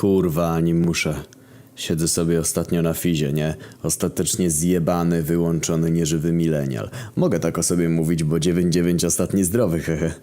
Kurwa, ani muszę. Siedzę sobie ostatnio na fizie, nie? Ostatecznie zjebany, wyłączony, nieżywy milenial. Mogę tak o sobie mówić, bo 9-9 ostatni zdrowy, hehe.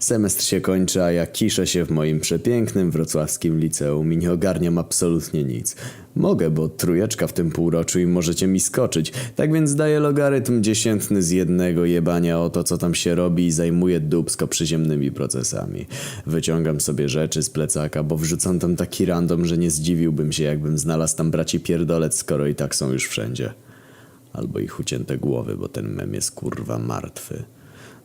Semestr się kończy, a ja kiszę się w moim przepięknym wrocławskim liceum i nie ogarniam absolutnie nic. Mogę, bo trójeczka w tym półroczu i możecie mi skoczyć. Tak więc daję logarytm dziesiętny z jednego jebania o to, co tam się robi i zajmuję dubsko przyziemnymi procesami. Wyciągam sobie rzeczy z plecaka, bo wrzucam tam taki random, że nie zdziwiłbym się, jakbym znalazł tam braci pierdolec, skoro i tak są już wszędzie. Albo ich ucięte głowy, bo ten mem jest kurwa martwy.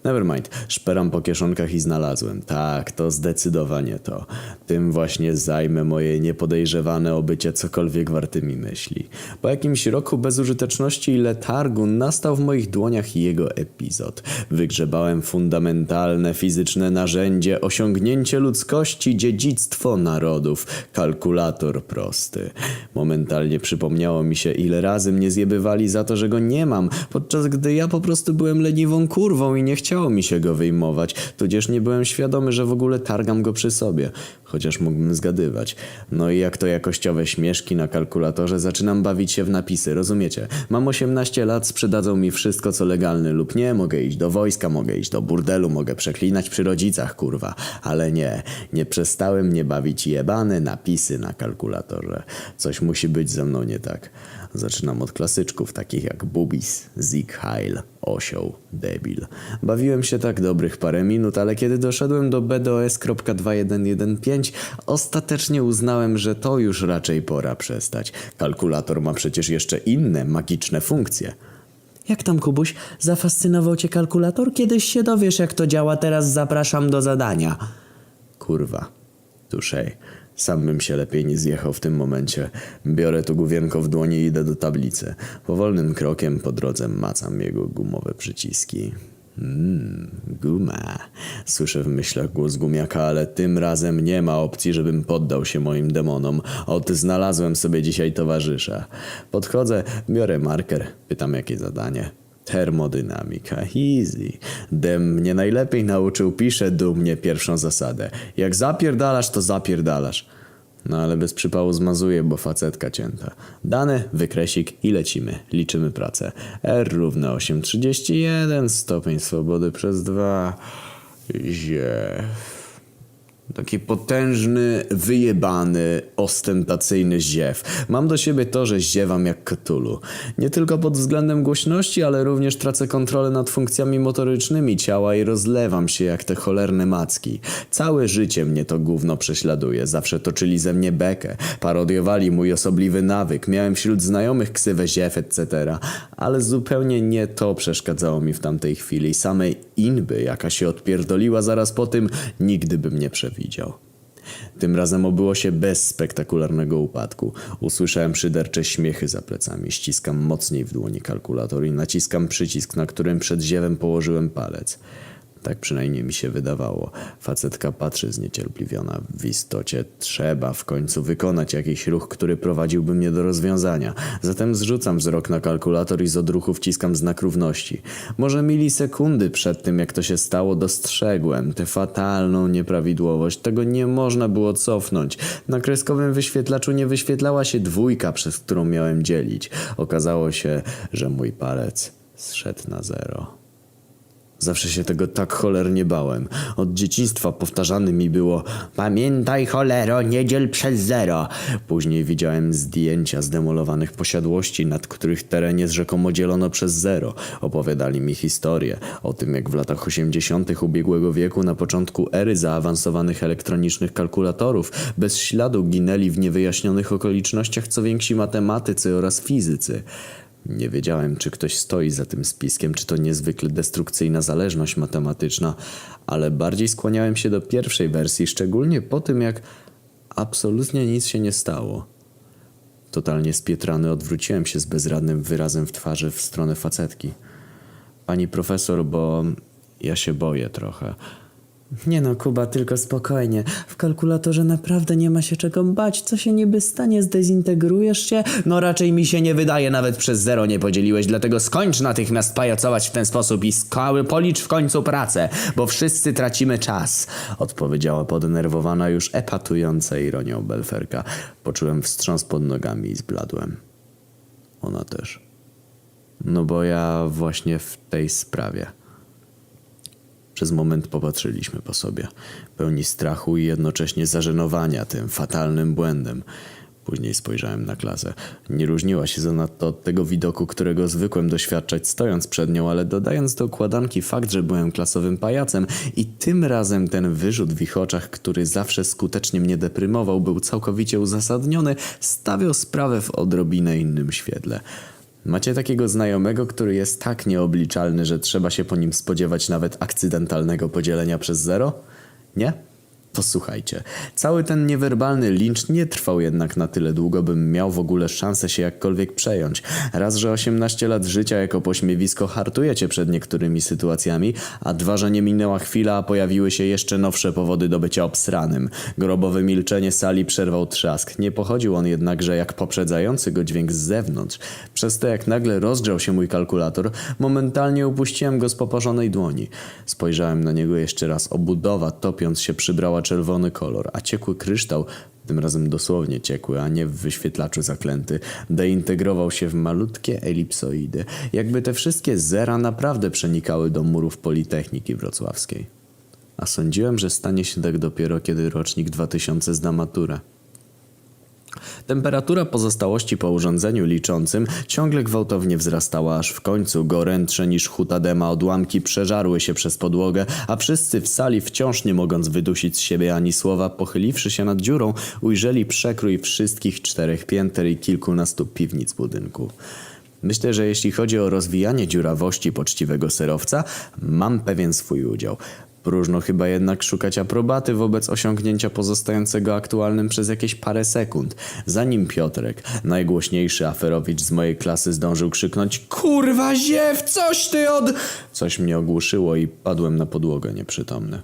Nevermind, szperam po kieszonkach i znalazłem. Tak, to zdecydowanie to. Tym właśnie zajmę moje niepodejrzewane o bycie cokolwiek wartymi myśli. Po jakimś roku bezużyteczności i letargu nastał w moich dłoniach jego epizod. Wygrzebałem fundamentalne fizyczne narzędzie, osiągnięcie ludzkości, dziedzictwo narodów, kalkulator prosty. Momentalnie przypomniało mi się, ile razy mnie zjebywali za to, że go nie mam, podczas gdy ja po prostu byłem leniwą kurwą i nie chciałem chciało mi się go wyjmować, tudzież nie byłem świadomy, że w ogóle targam go przy sobie, chociaż mógłbym zgadywać. No i jak to jakościowe śmieszki na kalkulatorze, zaczynam bawić się w napisy, rozumiecie? Mam 18 lat, sprzedadzą mi wszystko co legalne lub nie, mogę iść do wojska, mogę iść do burdelu, mogę przeklinać przy rodzicach, kurwa. Ale nie, nie przestały mnie bawić jebane napisy na kalkulatorze. Coś musi być ze mną nie tak. Zaczynam od klasyczków takich jak Bubis, Zig Heil, Osioł, Debil. Bawiłem się tak dobrych parę minut, ale kiedy doszedłem do BDOS.2115, ostatecznie uznałem, że to już raczej pora przestać. Kalkulator ma przecież jeszcze inne magiczne funkcje. Jak tam, Kubuś? Zafascynował cię kalkulator? Kiedyś się dowiesz, jak to działa. Teraz zapraszam do zadania. Kurwa. Tuszej. Sam bym się lepiej nie zjechał w tym momencie. Biorę tu główienko w dłoni i idę do tablicy. Powolnym krokiem po drodze macam jego gumowe przyciski. Mmm, guma. Słyszę w myślach głos gumiaka, ale tym razem nie ma opcji, żebym poddał się moim demonom. Ot, znalazłem sobie dzisiaj towarzysza. Podchodzę, biorę marker, pytam jakie zadanie. Termodynamika, easy. Dem mnie najlepiej nauczył, pisze dumnie pierwszą zasadę. Jak zapierdalasz, to zapierdalasz. No ale bez przypału zmazuję, bo facetka cięta. Dane, wykresik i lecimy. Liczymy pracę. R równa 8,31, stopień swobody przez 2. Ziew. Taki potężny, wyjebany, ostentacyjny ziew. Mam do siebie to, że ziewam jak Cthulhu. Nie tylko pod względem głośności, ale również tracę kontrolę nad funkcjami motorycznymi ciała i rozlewam się jak te cholerne macki. Całe życie mnie to gówno prześladuje. Zawsze toczyli ze mnie bekę. Parodiowali mój osobliwy nawyk. Miałem wśród znajomych ksywę ziew, etc. Ale zupełnie nie to przeszkadzało mi w tamtej chwili. Samej inby, jaka się odpierdoliła zaraz po tym, nigdy bym nie przewidział. Tym razem obyło się bez spektakularnego upadku. Usłyszałem szydercze śmiechy za plecami. Ściskam mocniej w dłoni kalkulator i naciskam przycisk, na którym przed ziewem położyłem palec. Tak przynajmniej mi się wydawało. Facetka patrzy zniecierpliwiona. W istocie trzeba w końcu wykonać jakiś ruch, który prowadziłby mnie do rozwiązania. Zatem zrzucam wzrok na kalkulator i z odruchu wciskam znak równości. Może milisekundy przed tym, jak to się stało, dostrzegłem tę fatalną nieprawidłowość. Tego nie można było cofnąć. Na kreskowym wyświetlaczu nie wyświetlała się dwójka, przez którą miałem dzielić. Okazało się, że mój palec zszedł na zero. Zawsze się tego tak cholernie bałem. Od dzieciństwa powtarzane mi było Pamiętaj cholero, nie dziel przez zero. Później widziałem zdjęcia zdemolowanych posiadłości, nad których terenie rzekomo dzielono przez zero. Opowiadali mi historię o tym, jak w latach 80. ubiegłego wieku na początku ery zaawansowanych elektronicznych kalkulatorów bez śladu ginęli w niewyjaśnionych okolicznościach co więksi matematycy oraz fizycy. Nie wiedziałem, czy ktoś stoi za tym spiskiem, czy to niezwykle destrukcyjna zależność matematyczna, ale bardziej skłaniałem się do pierwszej wersji, szczególnie po tym, jak absolutnie nic się nie stało. Totalnie spietrany odwróciłem się z bezradnym wyrazem w twarzy w stronę facetki. Pani profesor, bo ja się boję trochę. Nie no, Kuba, tylko spokojnie. W kalkulatorze naprawdę nie ma się czego bać. Co się niby stanie? Zdezintegrujesz się? No raczej mi się nie wydaje, nawet przez zero nie podzieliłeś, dlatego skończ natychmiast pajacować w ten sposób i skały policz w końcu pracę, bo wszyscy tracimy czas. Odpowiedziała poddenerwowana już epatująca ironią Belferka. Poczułem wstrząs pod nogami i zbladłem. Ona też. No bo ja właśnie w tej sprawie. Przez moment popatrzyliśmy po sobie, pełni strachu i jednocześnie zażenowania tym fatalnym błędem. Później spojrzałem na klasę. Nie różniła się zanadto od tego widoku, którego zwykłem doświadczać stojąc przed nią, ale dodając do układanki fakt, że byłem klasowym pajacem i tym razem ten wyrzut w ich oczach, który zawsze skutecznie mnie deprymował, był całkowicie uzasadniony, stawiał sprawę w odrobinę innym świetle. Macie takiego znajomego, który jest tak nieobliczalny, że trzeba się po nim spodziewać nawet akcydentalnego podzielenia przez zero? Nie? Posłuchajcie, cały ten niewerbalny lincz nie trwał jednak na tyle długo, bym miał w ogóle szansę się jakkolwiek przejąć. Raz, że 18 lat życia jako pośmiewisko hartujecie przed niektórymi sytuacjami, a dwa, że nie minęła chwila, a pojawiły się jeszcze nowsze powody do bycia obsranym. Grobowe milczenie sali przerwał trzask. Nie pochodził on jednakże jak poprzedzający go dźwięk z zewnątrz. Przez to jak nagle rozgrzał się mój kalkulator, momentalnie upuściłem go z poparzonej dłoni. Spojrzałem na niego jeszcze raz. Obudowa, topiąc się, przybrała czerwony kolor, a ciekły kryształ, tym razem dosłownie ciekły, a nie w wyświetlaczu zaklęty, deintegrował się w malutkie elipsoidy. Jakby te wszystkie zera naprawdę przenikały do murów Politechniki Wrocławskiej. A sądziłem, że stanie się tak dopiero, kiedy rocznik 2000 zda maturę. Temperatura pozostałości po urządzeniu liczącym ciągle gwałtownie wzrastała, aż w końcu gorętsze niż hutadema odłamki przeżarły się przez podłogę, a wszyscy w sali wciąż nie mogąc wydusić z siebie ani słowa, pochyliwszy się nad dziurą, ujrzeli przekrój wszystkich czterech pięter i kilkunastu piwnic budynku. Myślę, że jeśli chodzi o rozwijanie dziurawości poczciwego serowca, mam pewien swój udział. Próżno chyba jednak szukać aprobaty wobec osiągnięcia pozostającego aktualnym przez jakieś parę sekund, zanim Piotrek, najgłośniejszy aferowicz z mojej klasy zdążył krzyknąć Kurwa ziew, coś ty od... Coś mnie ogłuszyło i padłem na podłogę nieprzytomny.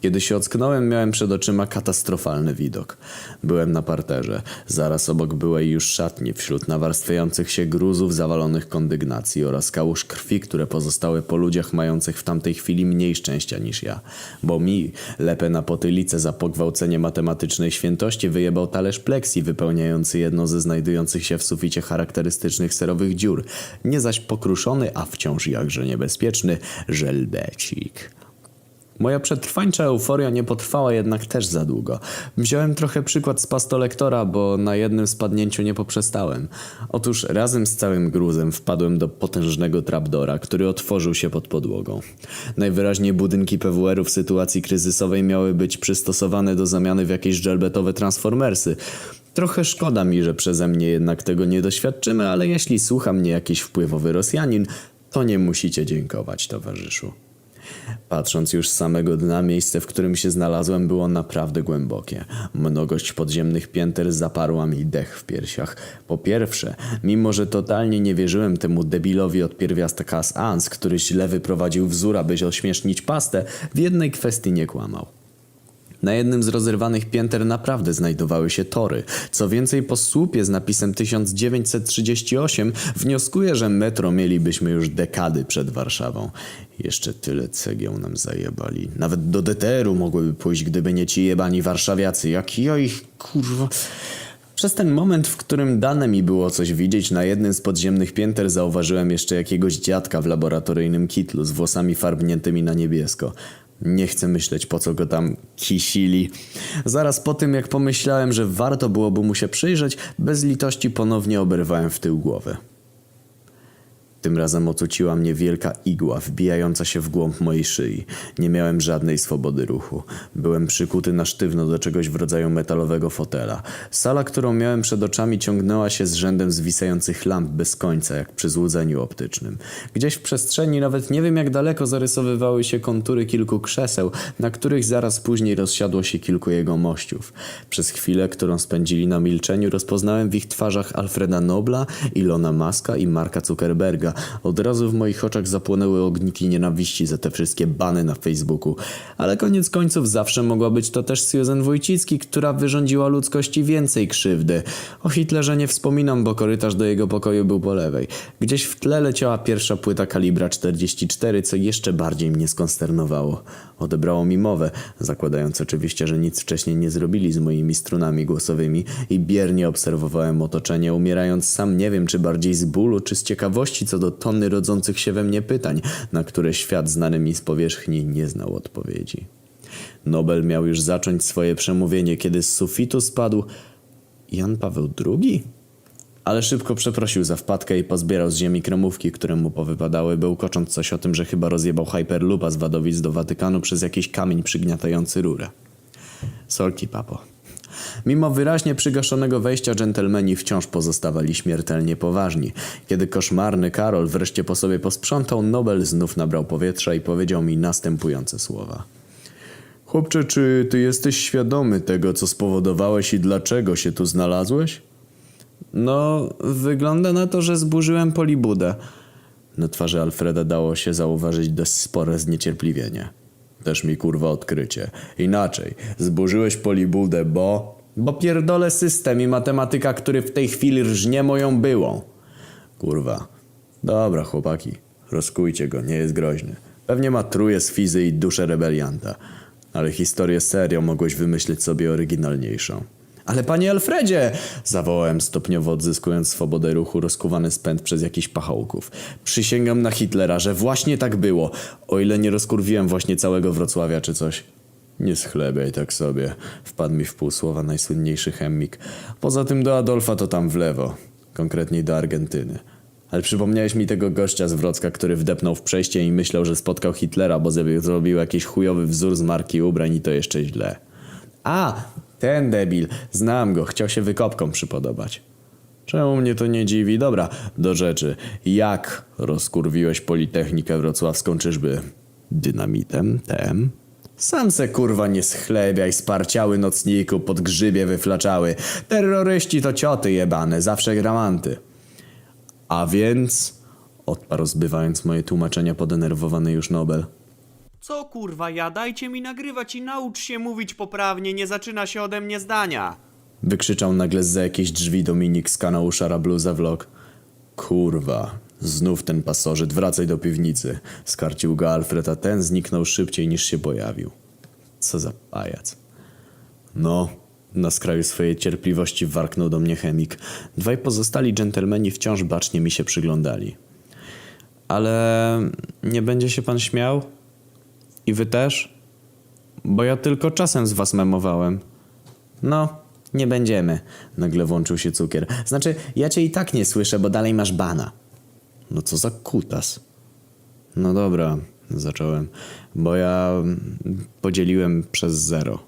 Kiedy się ocknąłem, miałem przed oczyma katastrofalny widok. Byłem na parterze, zaraz obok byłej już szatni, wśród nawarstwiających się gruzów zawalonych kondygnacji oraz kałuż krwi, które pozostały po ludziach mających w tamtej chwili mniej szczęścia niż ja. Bo mi, lepę na potylicę za pogwałcenie matematycznej świętości, wyjebał talerz pleksji wypełniający jedno ze znajdujących się w suficie charakterystycznych serowych dziur. Nie zaś pokruszony, a wciąż jakże niebezpieczny, żelbecik. Moja przetrwańcza euforia nie potrwała jednak też za długo. Wziąłem trochę przykład z pastolektora, bo na jednym spadnięciu nie poprzestałem. Otóż razem z całym gruzem wpadłem do potężnego trapdora, który otworzył się pod podłogą. Najwyraźniej budynki PWR-u w sytuacji kryzysowej miały być przystosowane do zamiany w jakieś żelbetowe transformersy. Trochę szkoda mi, że przeze mnie jednak tego nie doświadczymy, ale jeśli słucha mnie jakiś wpływowy Rosjanin, to nie musicie dziękować, towarzyszu. Patrząc już z samego dna, miejsce, w którym się znalazłem, było naprawdę głębokie. Mnogość podziemnych pięter zaparła mi dech w piersiach. Po pierwsze, mimo że totalnie nie wierzyłem temu debilowi od pierwiastka z Ans, który źle wyprowadził wzór, aby ośmiesznić pastę, w jednej kwestii nie kłamał. Na jednym z rozerwanych pięter naprawdę znajdowały się tory. Co więcej, po słupie z napisem 1938 wnioskuję, że metro mielibyśmy już dekady przed Warszawą. Jeszcze tyle cegieł nam zajebali. Nawet do DTR-u mogłyby pójść, gdyby nie ci jebani warszawiacy. Jak ja ich, kurwa... Przez ten moment, w którym dane mi było coś widzieć, na jednym z podziemnych pięter zauważyłem jeszcze jakiegoś dziadka w laboratoryjnym kitlu z włosami farbniętymi na niebiesko. Nie chcę myśleć, po co go tam kisili. Zaraz po tym, jak pomyślałem, że warto byłoby mu się przyjrzeć, bez litości ponownie oberwałem w tył głowy. Tym razem ocuciła mnie wielka igła wbijająca się w głąb mojej szyi. Nie miałem żadnej swobody ruchu. Byłem przykuty na sztywno do czegoś w rodzaju metalowego fotela. Sala, którą miałem przed oczami ciągnęła się z rzędem zwisających lamp bez końca, jak przy złudzeniu optycznym. Gdzieś w przestrzeni, nawet nie wiem jak daleko, zarysowywały się kontury kilku krzeseł, na których zaraz później rozsiadło się kilku jego mościów. Przez chwilę, którą spędzili na milczeniu, rozpoznałem w ich twarzach Alfreda Nobla, Ilona Maska i Marka Zuckerberga, Boga. Od razu w moich oczach zapłonęły ogniki nienawiści za te wszystkie bany na Facebooku. Ale koniec końców zawsze mogła być to też Susan Wojcicki, która wyrządziła ludzkości więcej krzywdy. O Hitlerze nie wspominam, bo korytarz do jego pokoju był po lewej. Gdzieś w tle leciała pierwsza płyta kalibra 44, co jeszcze bardziej mnie skonsternowało. Odebrało mi mowę, zakładając oczywiście, że nic wcześniej nie zrobili z moimi strunami głosowymi i biernie obserwowałem otoczenie, umierając sam nie wiem, czy bardziej z bólu, czy z ciekawości co do tony rodzących się we mnie pytań, na które świat znany mi z powierzchni nie znał odpowiedzi. Nobel miał już zacząć swoje przemówienie, kiedy z sufitu spadł Jan Paweł II? Ale szybko przeprosił za wpadkę i pozbierał z ziemi kremówki, które mu powypadały, bełkocząc coś o tym, że chyba rozjebał Hyperloopa z Wadowic do Watykanu przez jakiś kamień przygniatający rurę. Sorki, papo. Mimo wyraźnie przygaszonego wejścia dżentelmeni wciąż pozostawali śmiertelnie poważni. Kiedy koszmarny Karol wreszcie po sobie posprzątał, Nobel znów nabrał powietrza i powiedział mi następujące słowa. Chłopcze, czy ty jesteś świadomy tego, co spowodowałeś i dlaczego się tu znalazłeś? No, wygląda na to, że zburzyłem polibudę. Na twarzy Alfreda dało się zauważyć dość spore zniecierpliwienie. Też mi kurwa odkrycie. Inaczej, zburzyłeś polibudę, bo... Bo pierdolę system i matematyka, który w tej chwili rżnie moją byłą. Kurwa. Dobra, chłopaki. Rozkujcie go, nie jest groźny. Pewnie ma truje z fizy i duszę rebelianta. Ale historię serio mogłeś wymyślić sobie oryginalniejszą. Ale panie Alfredzie! Zawołałem stopniowo odzyskując swobodę ruchu rozkuwany spęd przez jakichś pachołków. Przysięgam na Hitlera, że właśnie tak było. O ile nie rozkurwiłem właśnie całego Wrocławia czy coś. Nie schlebiaj tak sobie. Wpadł mi w pół słowa najsłynniejszy chemik. Poza tym do Adolfa to tam w lewo. Konkretniej do Argentyny. Ale przypomniałeś mi tego gościa z Wrocka, który wdepnął w przejście i myślał, że spotkał Hitlera, bo zrobił jakiś chujowy wzór z marki ubrań i to jeszcze źle. A, ten debil. Znam go, chciał się wykopkom przypodobać. Czemu mnie to nie dziwi? Dobra, do rzeczy. Jak rozkurwiłeś Politechnikę Wrocławską, czyżby dynamitem, tem? Sam se kurwa nie schlebiaj, sparciały nocniku, pod grzybie wyflaczały. Terroryści to cioty jebane, zawsze gramanty. A więc... Odparł zbywając moje tłumaczenia podenerwowany już Nobel. Co kurwa ja, dajcie mi nagrywać i naucz się mówić poprawnie, nie zaczyna się ode mnie zdania. Wykrzyczał nagle za jakieś drzwi Dominik z kanału Szara Bluza Vlog. Kurwa, znów ten pasożyt, wracaj do piwnicy. Skarcił go Alfred, a ten zniknął szybciej niż się pojawił. Co za pajac. No, na skraju swojej cierpliwości warknął do mnie chemik. Dwaj pozostali dżentelmeni wciąż bacznie mi się przyglądali. Ale nie będzie się pan śmiał? I wy też? Bo ja tylko czasem z was memowałem. No, nie będziemy. Nagle włączył się cukier. Znaczy, ja cię i tak nie słyszę, bo dalej masz bana. No co za kutas. No dobra, zacząłem. Bo ja mm, podzieliłem przez zero.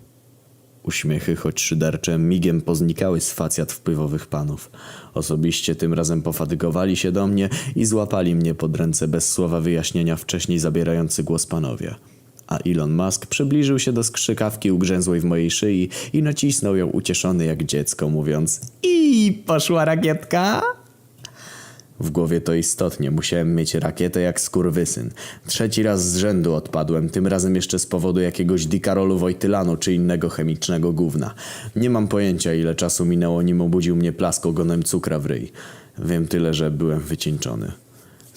Uśmiechy, choć szydercze, migiem poznikały z facjat wpływowych panów. Osobiście tym razem pofatygowali się do mnie i złapali mnie pod ręce bez słowa wyjaśnienia wcześniej zabierający głos panowie. A Elon Musk przybliżył się do skrzykawki ugrzęzłej w mojej szyi i nacisnął ją ucieszony jak dziecko, mówiąc I poszła rakietka? W głowie to istotnie, musiałem mieć rakietę jak skurwysyn. Trzeci raz z rzędu odpadłem, tym razem jeszcze z powodu jakiegoś dikarolu Wojtylanu czy innego chemicznego gówna. Nie mam pojęcia ile czasu minęło nim obudził mnie plask ogonem cukra w ryj. Wiem tyle, że byłem wycieńczony.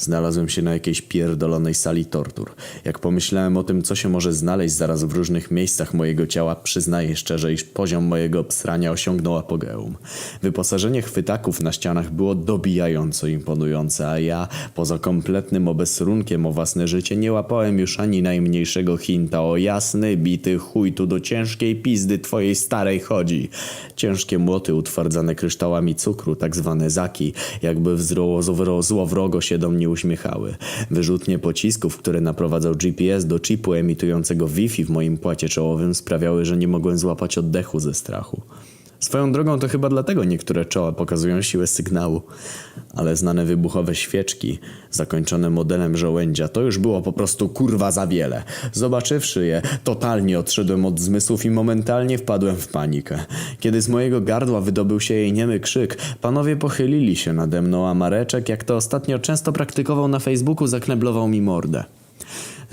Znalazłem się na jakiejś pierdolonej sali tortur. Jak pomyślałem o tym, co się może znaleźć zaraz w różnych miejscach mojego ciała, przyznaję szczerze, iż poziom mojego obsrania osiągnął apogeum. Wyposażenie chwytaków na ścianach było dobijająco imponujące, a ja, poza kompletnym obesrunkiem o własne życie, nie łapałem już ani najmniejszego hinta o jasny, bity chuj tu do ciężkiej pizdy twojej starej chodzi. Ciężkie młoty utwardzane kryształami cukru, tak zwane zaki, jakby wzro- zło- złowrogo się do mnie uśmiechały. Wyrzutnie pocisków, które naprowadzał GPS do chipu emitującego Wi-Fi w moim płacie czołowym sprawiały, że nie mogłem złapać oddechu ze strachu. Swoją drogą to chyba dlatego niektóre czoła pokazują siłę sygnału. Ale znane wybuchowe świeczki, zakończone modelem żołędzia, to już było po prostu kurwa za wiele. Zobaczywszy je, totalnie odszedłem od zmysłów i momentalnie wpadłem w panikę. Kiedy z mojego gardła wydobył się jej niemy krzyk, panowie pochylili się nade mną, a Mareczek, jak to ostatnio często praktykował na Facebooku, zakneblował mi mordę.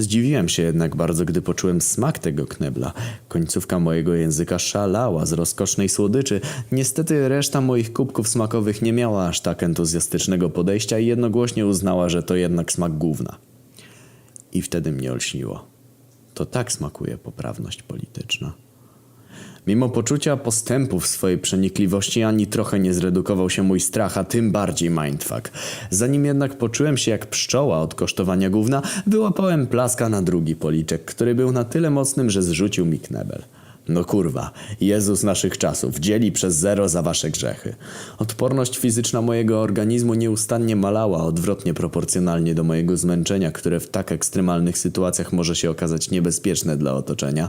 Zdziwiłem się jednak bardzo, gdy poczułem smak tego knebla. Końcówka mojego języka szalała z rozkosznej słodyczy. Niestety reszta moich kubków smakowych nie miała aż tak entuzjastycznego podejścia i jednogłośnie uznała, że to jednak smak gówna. I wtedy mnie olśniło. To tak smakuje poprawność polityczna. Mimo poczucia postępu w swojej przenikliwości ani trochę nie zredukował się mój strach, a tym bardziej mindfuck. Zanim jednak poczułem się jak pszczoła od kosztowania gówna, wyłapałem plaska na drugi policzek, który był na tyle mocnym, że zrzucił mi knebel. No kurwa, Jezus naszych czasów, dzieli przez zero za wasze grzechy. Odporność fizyczna mojego organizmu nieustannie malała, odwrotnie proporcjonalnie do mojego zmęczenia, które w tak ekstremalnych sytuacjach może się okazać niebezpieczne dla otoczenia,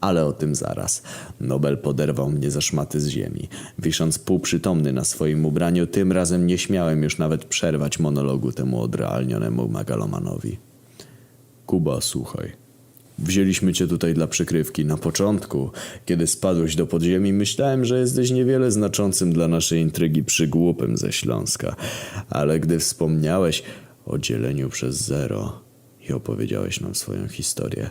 ale o tym zaraz. Nobel poderwał mnie za szmaty z ziemi. Wisząc półprzytomny na swoim ubraniu, tym razem nie śmiałem już nawet przerwać monologu temu odrealnionemu megalomanowi. Kuba, słuchaj. Wzięliśmy cię tutaj dla przykrywki. Na początku, kiedy spadłeś do podziemi, myślałem, że jesteś niewiele znaczącym dla naszej intrygi przygłupem ze Śląska. Ale gdy wspomniałeś o dzieleniu przez zero i opowiedziałeś nam swoją historię,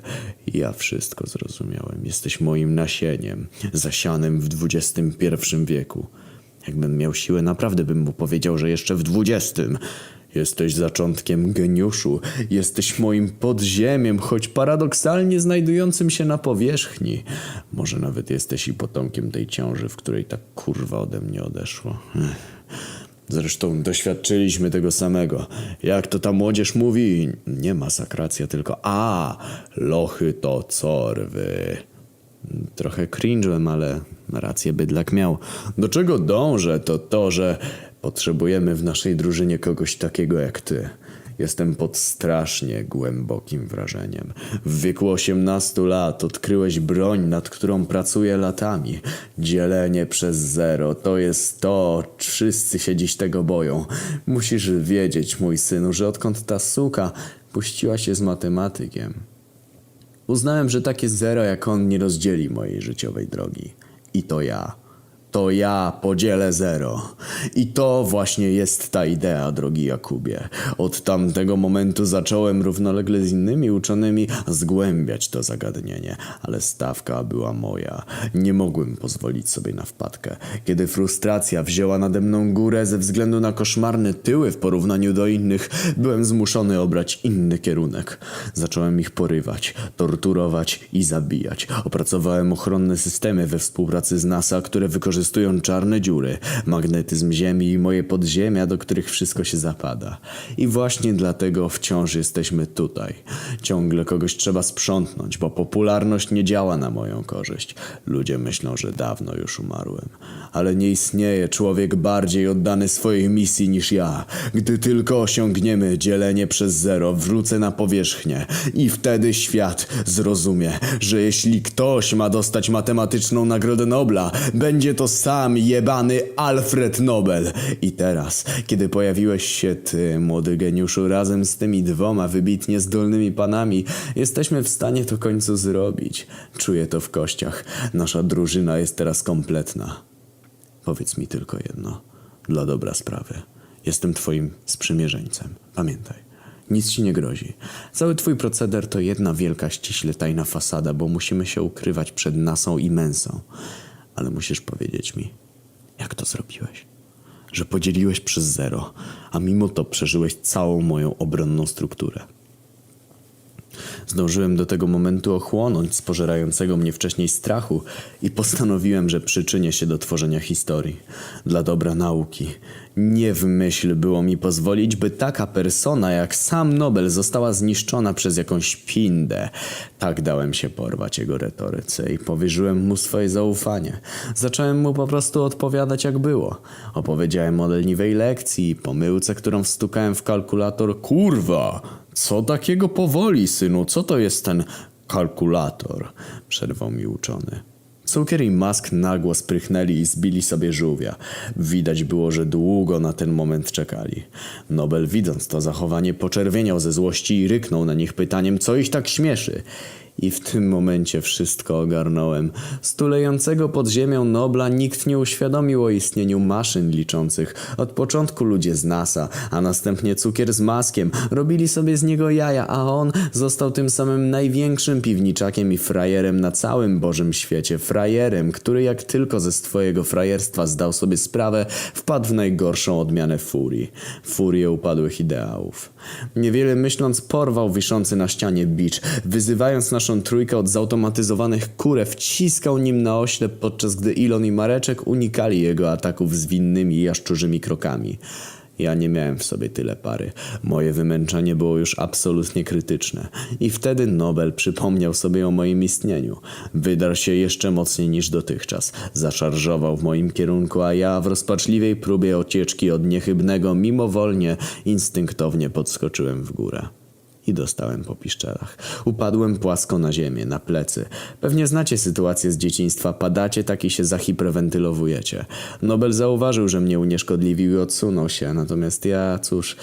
ja wszystko zrozumiałem. Jesteś moim nasieniem, zasianym w XXI wieku. Jakbym miał siłę, naprawdę bym mu powiedział, że jeszcze w dwudziestym. Jesteś zaczątkiem geniuszu, jesteś moim podziemiem, choć paradoksalnie znajdującym się na powierzchni. Może nawet jesteś i potomkiem tej ciąży, w której ta kurwa ode mnie odeszła. Ech. Zresztą doświadczyliśmy tego samego. Jak to ta młodzież mówi, nie masakracja, tylko a, lochy to corwy. Trochę cringe'em, ale rację bydlak miał. Do czego dążę, to to, że potrzebujemy w naszej drużynie kogoś takiego jak ty. Jestem pod strasznie głębokim wrażeniem. W wieku 18 lat odkryłeś broń, nad którą pracuję latami. Dzielenie przez zero to jest to, wszyscy się dziś tego boją. Musisz wiedzieć, mój synu, że odkąd ta suka puściła się z matematykiem, Uznałem, że takie zero jak on nie rozdzieli mojej życiowej drogi. I to ja. To ja podzielę zero. I to właśnie jest ta idea, drogi Jakubie. Od tamtego momentu zacząłem równolegle z innymi uczonymi zgłębiać to zagadnienie, ale stawka była moja. Nie mogłem pozwolić sobie na wpadkę. Kiedy frustracja wzięła nade mną górę ze względu na koszmarne tyły w porównaniu do innych, byłem zmuszony obrać inny kierunek. Zacząłem ich porywać, torturować i zabijać. Opracowałem ochronne systemy we współpracy z NASA, które wykorzystują czarne dziury, magnetyzm Ziemi i moje podziemia, do których wszystko się zapada. I właśnie dlatego wciąż jesteśmy tutaj. Ciągle kogoś trzeba sprzątnąć, bo popularność nie działa na moją korzyść. Ludzie myślą, że dawno już umarłem. Ale nie istnieje człowiek bardziej oddany swojej misji niż ja. Gdy tylko osiągniemy dzielenie przez zero, wrócę na powierzchnię i wtedy świat zrozumie, że jeśli ktoś ma dostać matematyczną Nagrodę Nobla, będzie to sam jebany Alfred Nobel. I teraz, kiedy pojawiłeś się ty, młody geniuszu, razem z tymi dwoma wybitnie zdolnymi panami, jesteśmy w stanie to końcu zrobić. Czuję to w kościach. Nasza drużyna jest teraz kompletna. Powiedz mi tylko jedno, dla dobra sprawy. Jestem twoim sprzymierzeńcem. Pamiętaj, nic ci nie grozi. Cały twój proceder to jedna wielka, ściśle tajna fasada, bo musimy się ukrywać przed Nasą i Mensą. Ale musisz powiedzieć mi, jak to zrobiłeś? Że podzieliłeś przez zero, a mimo to przeżyłeś całą moją obronną strukturę. Zdążyłem do tego momentu ochłonąć z pożerającego mnie wcześniej strachu i postanowiłem, że przyczynię się do tworzenia historii. Dla dobra nauki. Nie w myśl było mi pozwolić, by taka persona jak sam Nobel została zniszczona przez jakąś pindę. Tak dałem się porwać jego retoryce i powierzyłem mu swoje zaufanie. Zacząłem mu po prostu odpowiadać jak było. Opowiedziałem o leniwej lekcji, pomyłce, którą wstukałem w kalkulator. Kurwa! Co takiego powoli, synu? Co to jest ten kalkulator? Przerwał mi uczony. Cukier i Mask nagło sprychnęli i zbili sobie żółwia. Widać było, że długo na ten moment czekali. Nobel widząc to zachowanie poczerwieniał ze złości i ryknął na nich pytaniem, co ich tak śmieszy. I w tym momencie wszystko ogarnąłem. Stulejącego pod ziemią Nobla nikt nie uświadomił o istnieniu maszyn liczących. Od początku ludzie z NASA, a następnie cukier z maskiem robili sobie z niego jaja, a on został tym samym największym piwniczakiem i frajerem na całym Bożym świecie. Frajerem, który jak tylko ze swojego frajerstwa zdał sobie sprawę, wpadł w najgorszą odmianę furii. Furię upadłych ideałów. Niewiele myśląc porwał wiszący na ścianie bicz, wyzywając naszą trójkę od zautomatyzowanych kurew, wciskał nim na oślep, podczas gdy Ilon i Mareczek unikali jego ataków zwinnymi jaszczurzymi krokami. Ja nie miałem w sobie tyle pary. Moje wymęczenie było już absolutnie krytyczne. I wtedy Nobel przypomniał sobie o moim istnieniu. Wydarł się jeszcze mocniej niż dotychczas. Zaszarżował w moim kierunku, a ja w rozpaczliwej próbie ocieczki od niechybnego mimowolnie, instynktownie podskoczyłem w górę. I dostałem po piszczelach. Upadłem płasko na ziemię, na plecy. Pewnie znacie sytuację z dzieciństwa. Padacie, tak i się zahiperwentylowujecie. Nobel zauważył, że mnie unieszkodliwił i odsunął się. Natomiast ja, cóż,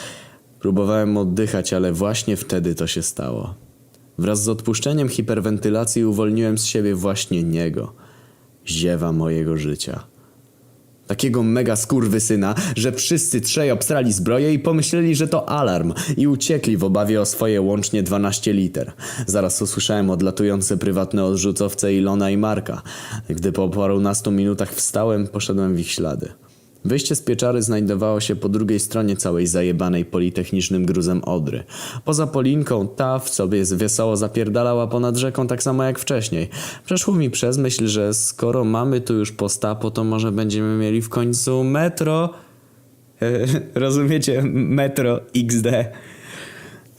próbowałem oddychać, ale właśnie wtedy to się stało. Wraz z odpuszczeniem hiperwentylacji uwolniłem z siebie właśnie niego. Ziewa mojego życia. Takiego mega skurwysyna, że wszyscy trzej obstrali zbroję i pomyśleli, że to alarm i uciekli w obawie o swoje łącznie 12 liter. Zaraz usłyszałem odlatujące prywatne odrzucowce Ilona i Marka. Gdy po parunastu minutach wstałem, poszedłem w ich ślady. Wyjście z pieczary znajdowało się po drugiej stronie całej zajebanej politechnicznym gruzem Odry. Poza Polinką ta w sobie wesoło zapierdalała ponad rzeką tak samo jak wcześniej. Przeszło mi przez myśl, że skoro mamy tu już postapo, to może będziemy mieli w końcu metro... Rozumiecie? Metro XD.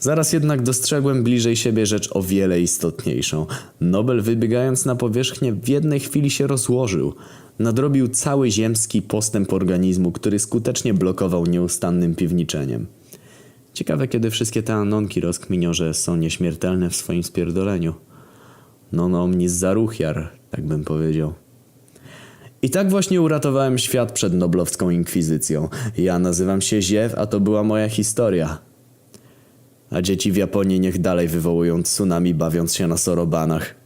Zaraz jednak dostrzegłem bliżej siebie rzecz o wiele istotniejszą. Nobel wybiegając na powierzchnię w jednej chwili się rozłożył. Nadrobił cały ziemski postęp organizmu, który skutecznie blokował nieustannym piwniczeniem. Ciekawe, kiedy wszystkie te anonki rozkminią, że są nieśmiertelne w swoim spierdoleniu. Non omnis zaruchiar, tak bym powiedział. I tak właśnie uratowałem świat przed noblowską inkwizycją. Ja nazywam się Ziew, a to była moja historia. A dzieci w Japonii niech dalej wywołują tsunami bawiąc się na sorobanach.